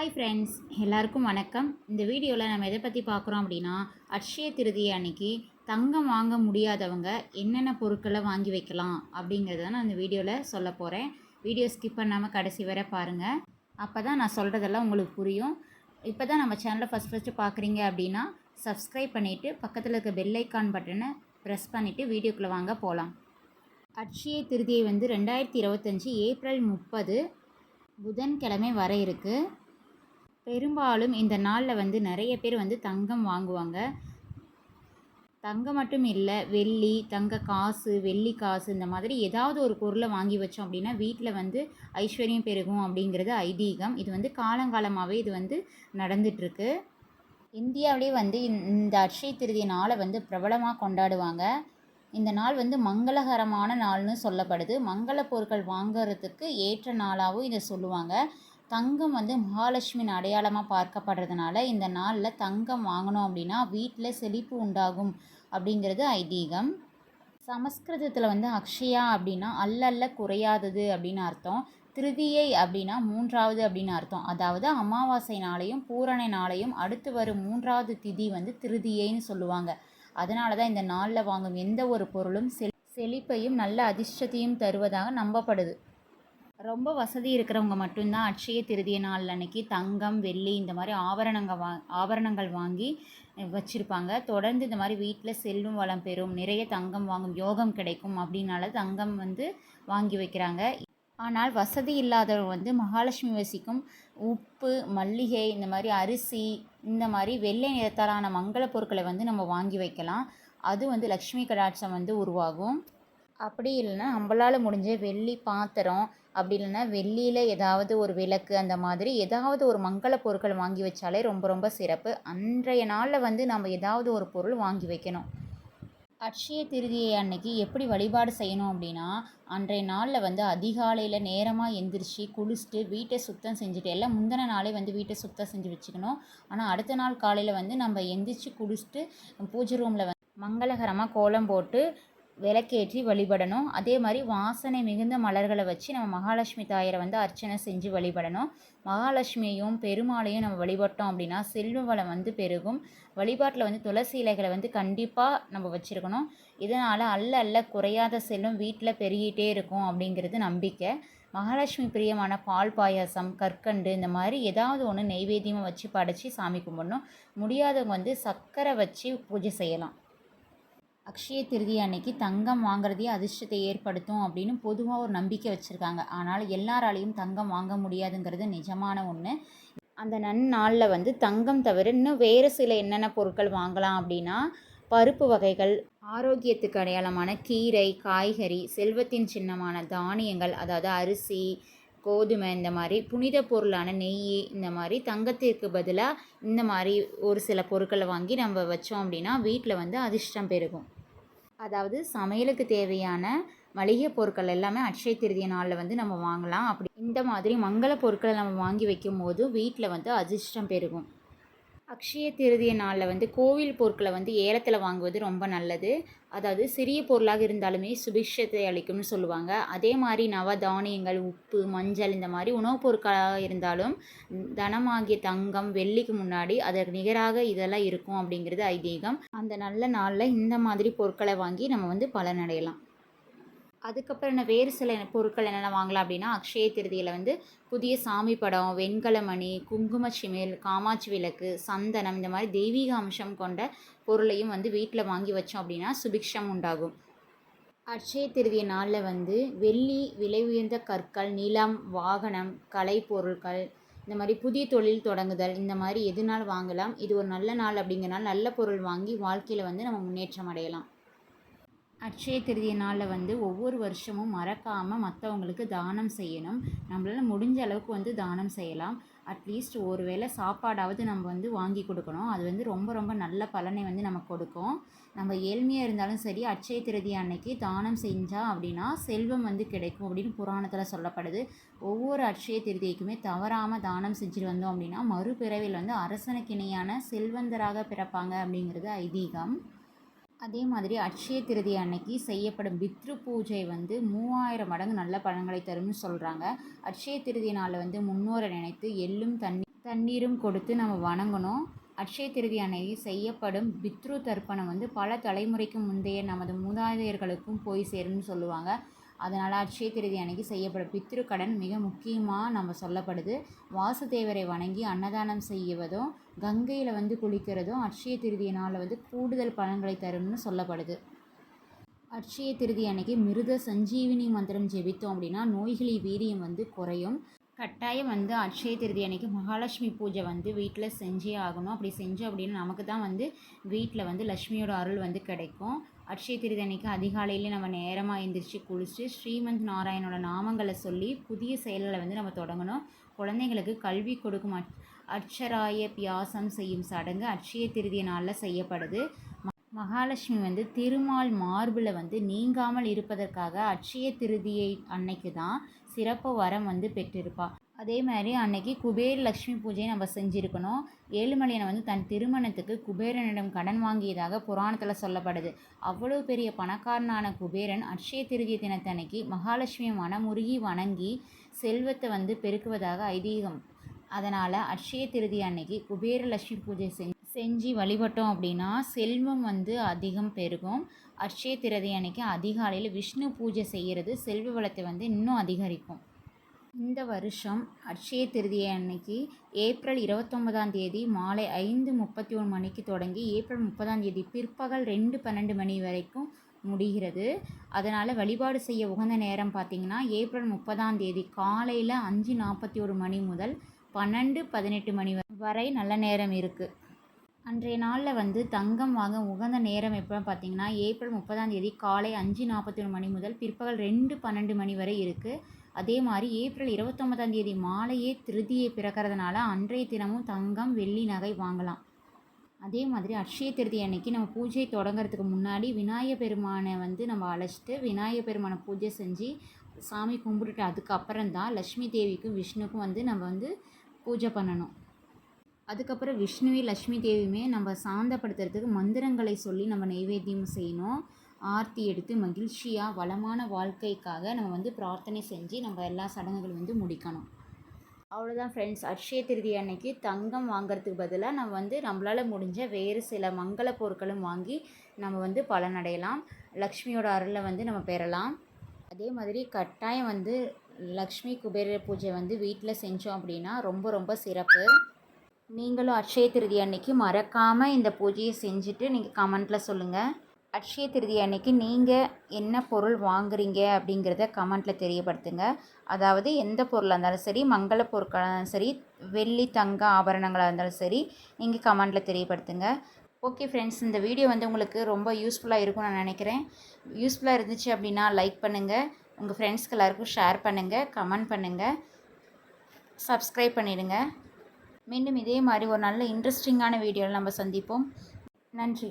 Hi friends எல்லாருக்கும் வணக்கம். இந்த வீடியோவில் நம்ம எதை பற்றி பார்க்குறோம் அப்படின்னா அட்சய திருதியை அன்னைக்கு தங்கம் வாங்க முடியாதவங்க என்னென்ன பொருட்களை வாங்கி வைக்கலாம் அப்படிங்கிறத நான் இந்த வீடியோவில் சொல்ல போகிறேன் வீடியோ ஸ்கிப் பண்ணாமல் கடைசி வரை பாருங்கள் அப்போ தான் நான் சொல்கிறதெல்லாம் உங்களுக்கு புரியும். இப்போ தான் நம்ம சேனலை ஃபஸ்ட் ஃபஸ்ட்டு பார்க்குறீங்க அப்படின்னா சப்ஸ்கிரைப் பண்ணிவிட்டு பக்கத்தில் இருக்க பெல் ஐக்கான் பட்டனை ப்ரெஸ் பண்ணிவிட்டு வீடியோக்குள்ளே வாங்க போகலாம் அட்சய திருதியை வந்து ரெண்டாயிரத்தி இருபத்தஞ்சி ஏப்ரல் முப்பது புதன்கிழமை வர இருக்குது பெரும்பாலும் இந்த நாளில் வந்து நிறைய பேர் வந்து தங்கம் வாங்குவாங்க. தங்கம் மட்டும் இல்லை வெள்ளி தங்க காசு வெள்ளி காசு இந்த மாதிரி ஏதாவது ஒரு பொருளை வாங்கி வச்சோம் அப்படின்னா வீட்டில் வந்து ஐஸ்வர்யம் பெருகும் அப்படிங்கிறது ஐதீகம். இது வந்து காலங்காலமாகவே இது வந்து நடந்துட்டுருக்கு. இந்தியாவிலே வந்து இந்த- அக்ஷய அட்சய நாளை வந்து பிரபலமாக கொண்டாடுவாங்க. இந்த நாள் வந்து மங்களகரமான நாள்னு சொல்லப்படுது. மங்கள பொருட்கள் வாங்குறதுக்கு ஏற்ற நாளாகவும் இதை சொல்லுவாங்க. தங்கம் வந்து மகாலட்சுமியின் அடையாளமாக பார்க்கப்படுறதுனால இந்த நாளில் தங்கம் வாங்கினோம் அப்படின்னா வீட்டில் செழிப்பு உண்டாகும் அப்படிங்கிறது ஐதீகம். சமஸ்கிருதத்தில் வந்து அக்ஷயா அப்படின்னா அல்லல்ல குறையாதது அப்படின்னு அர்த்தம். திருதியை அப்படின்னா மூன்றாவது அப்படின்னு அர்த்தம். அதாவது அமாவாசை நாளையும் பூரணை நாளையும் அடுத்து வரும் மூன்றாவது திதி வந்து திருதியைன்னு சொல்லுவாங்க. அதனால தான் இந்த நாளில் வாங்கும் எந்த ஒரு பொருளும் செ செழிப்பையும் நல்ல அதிர்ஷ்டத்தையும் தருவதாக நம்பப்படுது. ரொம்ப வசதி இருக்கிறவங்க மட்டும்தான் அட்சய திருதிய நாள் அன்னைக்கு தங்கம் வெள்ளி இந்த மாதிரி ஆபரணங்கள் வா ஆபரணங்கள் வாங்கி வச்சுருப்பாங்க. தொடர்ந்து இந்த மாதிரி வீட்டில் செல்வம் வளம் பெறும் நிறைய தங்கம் வாங்கும் யோகம் கிடைக்கும் அப்படின்னால தங்கம் வந்து வாங்கி வைக்கிறாங்க. ஆனால் வசதி இல்லாதவர் வந்து மகாலட்சுமி வசிக்கும் உப்பு மல்லிகை இந்த மாதிரி அரிசி இந்த மாதிரி வெள்ளை நிறத்தாலான மங்கள பொருட்களை வந்து நம்ம வாங்கி வைக்கலாம். அது வந்து லக்ஷ்மி கடாட்சம் வந்து உருவாகும். அப்படி இல்லைன்னா நம்மளால் முடிஞ்ச வெள்ளி பாத்திரம் அப்படி இல்லைன்னா வெள்ளியில் ஏதாவது ஒரு விளக்கு அந்த மாதிரி ஏதாவது ஒரு மங்கள பொருட்கள் வாங்கி வச்சாலே ரொம்ப ரொம்ப சிறப்பு. அன்றைய நாளில் வந்து நம்ம ஏதாவது ஒரு பொருள் வாங்கி வைக்கணும். அட்சய திருதியை அன்னைக்கு எப்படி வழிபாடு செய்யணும் அப்படின்னா அன்றைய நாளில் வந்து அதிகாலையில் நேரமாக எந்திரிச்சு குளிச்சுட்டு வீட்டை சுத்தம் செஞ்சுட்டு எல்லாம் முந்தின நாளே வந்து வீட்டை சுத்தம் செஞ்சு வச்சுக்கணும். ஆனால் அடுத்த நாள் காலையில் வந்து நம்ம எந்திரிச்சு குளிச்சுட்டு பூஜை ரூமில் வந்து மங்களகரமாக கோலம் போட்டு விளக்கேற்றி வழிபடணும். அதே மாதிரி வாசனை மிகுந்த மலர்களை வச்சு நம்ம மகாலட்சுமி தாயரை வந்து அர்ச்சனை செஞ்சு வழிபடணும். மகாலட்சுமியையும் பெருமாளையும் நம்ம வழிபட்டோம் அப்படின்னா செல்வ வளம் வந்து பெருகும். வழிபாட்டில் வந்து துளசி இலைகளை வந்து கண்டிப்பாக நம்ம வச்சுருக்கணும். இதனால் அல்ல அல்ல குறையாத செல்வம் வீட்டில் பெருகிட்டே இருக்கும் அப்படிங்கிறது நம்பிக்கை. மகாலட்சுமி பிரியமான பால் பாயாசம் கற்கண்டு இந்த மாதிரி ஏதாவது ஒன்று நெய்வேத்தியமாக வச்சு படைச்சி சாமி கும்பிடணும். முடியாதவங்க வந்து சர்க்கரை வச்சு பூஜை செய்யலாம். அக்ஷய திருதி அன்னைக்கு தங்கம் வாங்குறதே அதிர்ஷ்டத்தை ஏற்படுத்தும் அப்படின்னு பொதுவாக ஒரு நம்பிக்கை வச்சுருக்காங்க. ஆனால் எல்லாராலையும் தங்கம் வாங்க முடியாதுங்கிறது நிஜமான ஒன்று அந்த நன்னாளில் வந்து தங்கம் தவிர இன்னும் வேறு சில என்னென்ன பொருட்கள் வாங்கலாம் அப்படின்னா பருப்பு வகைகள் ஆரோக்கியத்துக்கு அடையாளமான கீரை காய்கறி செல்வத்தின் சின்னமான தானியங்கள் அதாவது அரிசி கோதுமை இந்த மாதிரி புனித பொருளான நெய் இந்த மாதிரி தங்கத்திற்கு பதிலாக இந்த மாதிரி ஒரு சில பொருட்களை வாங்கி நம்ம வச்சோம் அப்படின்னா வீட்டில் வந்து அதிர்ஷ்டம் பெருகும். அதாவது சமையலுக்கு தேவையான மளிகை பொருட்கள் எல்லாமே அட்சய திருதிய நாளில் வந்து நம்ம வாங்கலாம். அப்படி இந்த மாதிரி மங்கள பொருட்களை நம்ம வாங்கி வைக்கும் போது வீட்டில் வந்து அதிர்ஷ்டம் பெருகும். அக்ஷய திருதிய நாளில் வந்து கோவில் பொருட்களை வந்து ஏலத்தில் வாங்குவது ரொம்ப நல்லது. அதாவது சிறிய பொருளாக இருந்தாலுமே சுபிஷத்தை அளிக்கும்னு சொல்லுவாங்க. அதே மாதிரி நவதானியங்கள் உப்பு மஞ்சள் இந்த மாதிரி உணவுப் பொருட்களாக இருந்தாலும் தனமாகிய தங்கம் வெள்ளிக்கு முன்னாடி அதற்கு நிகராக இதெல்லாம் இருக்கும் அப்படிங்கிறது ஐதீகம். அந்த நல்ல நாளில் இந்த மாதிரி பொருட்களை வாங்கி நம்ம வந்து பலனடையலாம். அதுக்கப்புறம் என்ன வேறு சில பொருட்கள் என்னென்ன வாங்கலாம் அப்படின்னா அக்ஷய திருதியில் வந்து புதிய சாமி படம் வெண்கலமணி குங்கும சிமிழ் காமாட்சி விளக்கு சந்தனம் இந்த மாதிரி தெய்வீக அம்சம் கொண்ட பொருளையும் வந்து வீட்டில் வாங்கி வச்சோம் அப்படின்னா சுபிக்ஷம் உண்டாகும். அக்ஷய திருதிய நாளில் வந்து வெள்ளி விலை உயர்ந்த கற்கள் நிலம் வாகனம் கலை பொருட்கள் இந்த மாதிரி புதிய தொழில் தொடங்குதல் இந்த மாதிரி எதுனால் வாங்கலாம். இது ஒரு நல்ல நாள் அப்படிங்கிறனால நல்ல பொருள் வாங்கி வாழ்க்கையில் வந்து நம்ம முன்னேற்றம் அடையலாம். அட்சய திருதிய நாளில் வந்து ஒவ்வொரு வருஷமும் மறக்காமல் மற்றவங்களுக்கு தானம் செய்யணும். நம்மளால் முடிஞ்ச அளவுக்கு வந்து தானம் செய்யலாம். அட்லீஸ்ட் ஒரு வேளை சாப்பாடாவது நம்ம வந்து வாங்கி கொடுக்கணும். அது வந்து ரொம்ப ரொம்ப நல்ல பலனை வந்து நமக்கு கொடுக்கும். நம்ம ஏழ்மையாக இருந்தாலும் சரி அட்சய திருதி அன்னைக்கு தானம் செஞ்சால் அப்படின்னா செல்வம் வந்து கிடைக்கும் அப்படின்னு புராணத்தில் சொல்லப்படுது. ஒவ்வொரு அட்சய திருதிக்குமே தவறாமல் தானம் செஞ்சுட்டு வந்தோம் அப்படின்னா மறுபிறவில் வந்து அரசனுக்கு இணையான செல்வந்தராக பிறப்பாங்க அப்படிங்கிறது ஐதீகம். அதே மாதிரி அட்சய திருதி அன்னைக்கு செய்யப்படும் பித்ரு பூஜை வந்து மூவாயிரம் மடங்கு நல்ல பழங்களை தரும்னு சொல்கிறாங்க அட்சய திருதி நாளில் வந்து முன்னோரை நினைத்து எள்ளும் தண்ணி தண்ணீரும் கொடுத்து நம்ம வணங்கணும். அட்சய திருதி அன்னைக்கு செய்யப்படும் பித்ரு தர்ப்பணம் வந்து பல தலைமுறைக்கு முந்தைய நமது மூதாதையர்களுக்கும் போய் சேரும்னு சொல்லுவாங்க. அதனால் அட்சய திருதி அன்னைக்கு செய்யப்படும் பித்திருக்கடன் மிக முக்கியமாக நம்ம சொல்லப்படுது. வாசுதேவரை வணங்கி அன்னதானம் செய்வதும் கங்கையில் வந்து குளிக்கிறதும் அட்சய திருதியினால் வந்து கூடுதல் பலன்களை தரும்னு சொல்லப்படுது. அட்சய திருதி அன்னைக்கு மிருத சஞ்சீவினி மந்திரம் ஜெபித்தோம் அப்படின்னா நோய்களின் வீரியம் வந்து குறையும். கட்டாயம் வந்து அட்சய திருதி அன்னைக்கு மகாலட்சுமி பூஜை வந்து வீட்டில் செஞ்சே ஆகணும். அப்படி செஞ்சோம் அப்படின்னா நமக்கு தான் வந்து வீட்டில் வந்து லக்ஷ்மியோட அருள் வந்து கிடைக்கும். அட்சய திருதி அதிகாலையில் நம்ம நேரமாக எழுந்திரிச்சு குளிச்சு ஸ்ரீமந்த் நாராயணோட நாமங்களை சொல்லி புதிய செயல்களை வந்து நம்ம தொடங்கணும். குழந்தைங்களுக்கு கல்வி கொடுக்கும் அச் அட்சராய பியாசம் செய்யும் சடங்கு அட்சய திருதிய நாளில் செய்யப்படுது. மகாலட்சுமி வந்து திருமால் மார்பில் வந்து நீங்காமல் இருப்பதற்காக அட்சய திருதியை அன்னைக்கு தான் சிறப்பு வரம் வந்து பெற்றிருப்பாள் அதே மாதிரி அன்னைக்கு குபேர லக்ஷ்மி பூஜையை நம்ம செஞ்சுருக்கணும். ஏழுமலையனை வந்து தன் திருமணத்துக்கு குபேரனிடம் கடன் வாங்கியதாக புராணத்தில் சொல்லப்படுது. அவ்வளோ பெரிய பணக்காரனான குபேரன் அக்ஷய திருதிய தினத்தன்னைக்கு மகாலட்சுமியை மனமுருகி வணங்கி செல்வத்தை வந்து பெருக்குவதாக ஐதீகம். அதனால் அக்ஷய திருதி அன்னைக்கு குபேர லட்சுமி பூஜை செஞ்சு செஞ்சு வழிபட்டோம் அப்படின்னா செல்வம் வந்து அதிகம் பெருகும். அக்ஷய திருதி அன்னைக்கு அதிகாலையில் விஷ்ணு பூஜை செய்கிறது செல்வ வளத்தை வந்து இன்னும் அதிகரிக்கும். இந்த வருஷம் அட்சய திருதியை அன்னைக்கு ஏப்ரல் இருபத்தொன்பதாம் தேதி மாலை ஐந்து முப்பத்தி ஒன்று மணிக்கு தொடங்கி ஏப்ரல் முப்பதாம் தேதி பிற்பகல் ரெண்டு பன்னெண்டு மணி வரைக்கும் முடிகிறது. அதனால் வழிபாடு செய்ய உகந்த நேரம் பார்த்திங்கன்னா ஏப்ரல் முப்பதாம் தேதி காலையில் அஞ்சு நாற்பத்தி ஒரு மணி முதல் பன்னெண்டு பதினெட்டு மணி வரை நல்ல நேரம் இருக்குது அன்றைய நாளில் வந்து தங்கம் வாங்க உகந்த நேரம் எப்போ பார்த்தீங்கன்னா ஏப்ரல் முப்பதாம் தேதி காலை அஞ்சு நாற்பத்தி ஒன்று மணி முதல் பிற்பகல் ரெண்டு பன்னெண்டு மணி வரை இருக்குது அதே மாதிரி ஏப்ரல் இருபத்தொம்பதாம் தேதி மாலையே திருதியை பிறக்கிறதுனால அன்றைய தினமும் தங்கம் வெள்ளி நகை வாங்கலாம். அதே மாதிரி அக்ஷய திருதி அன்னைக்கு நம்ம பூஜை தொடங்குறதுக்கு முன்னாடி விநாயக பெருமானை வந்து நம்ம அழைச்சிட்டு விநாயக பெருமானை பூஜை செஞ்சு சாமி கும்பிட்டுட்டு அதுக்கப்புறம் தான் லக்ஷ்மி தேவிக்கும் விஷ்ணுக்கும் வந்து நம்ம வந்து பூஜை பண்ணணும். அதுக்கப்புறம் விஷ்ணுவே லக்ஷ்மி தேவியுமே நம்ம சாந்தப்படுத்துறதுக்கு மந்திரங்களை சொல்லி நம்ம நைவேத்தியம் செய்யணும். ஆர்த்தி எடுத்து மகிழ்ச்சியாக வளமான வாழ்க்கைக்காக நம்ம வந்து பிரார்த்தனை செஞ்சு நம்ம எல்லா சடங்குகளும் வந்து முடிக்கணும். அவ்வளோதான் ஃப்ரெண்ட்ஸ் அட்சய திருதி அன்னைக்கு தங்கம் வாங்குறதுக்கு பதிலாக நம்ம வந்து நம்மளால் முடிஞ்ச வேறு சில மங்கள பொருட்களும் வாங்கி நம்ம வந்து பலனடையலாம். லக்ஷ்மியோட அருளை வந்து நம்ம பெறலாம். அதே மாதிரி கட்டாயம் வந்து லக்ஷ்மி குபேர பூஜை வந்து வீட்டில் செஞ்சோம் அப்படின்னா ரொம்ப ரொம்ப சிறப்பு. நீங்களும் அட்சய திருதி அன்னைக்கு மறக்காமல் இந்த பூஜையை செஞ்சுட்டு நீங்கள் கமெண்ட்டில் சொல்லுங்கள் அட்சய திருதி அன்னைக்கு நீங்கள் என்ன பொருள் வாங்குறீங்க அப்படிங்கிறத கமெண்ட்டில் தெரியப்படுத்துங்க. அதாவது எந்த பொருளாக இருந்தாலும் சரி மங்கள பொருட்களாக இருந்தாலும் சரி வெள்ளி தங்க ஆபரணங்களாக இருந்தாலும் சரி நீங்கள் கமெண்ட்டில் தெரியப்படுத்துங்க. ஓகே ஃப்ரெண்ட்ஸ் இந்த வீடியோ வந்து உங்களுக்கு ரொம்ப யூஸ்ஃபுல்லாக இருக்கும்னு நான் நினைக்கிறேன். யூஸ்ஃபுல்லாக இருந்துச்சு அப்படின்னா லைக் பண்ணுங்கள் உங்கள் ஃப்ரெண்ட்ஸ்க்கு எல்லாருக்கும் ஷேர் பண்ணுங்கள் கமெண்ட் பண்ணுங்கள் சப்ஸ்கிரைப் பண்ணிவிடுங்க மீண்டும் இதே மாதிரி ஒரு நல்ல இன்ட்ரெஸ்டிங்கான வீடியோவில் நம்ம சந்திப்போம். நன்றி.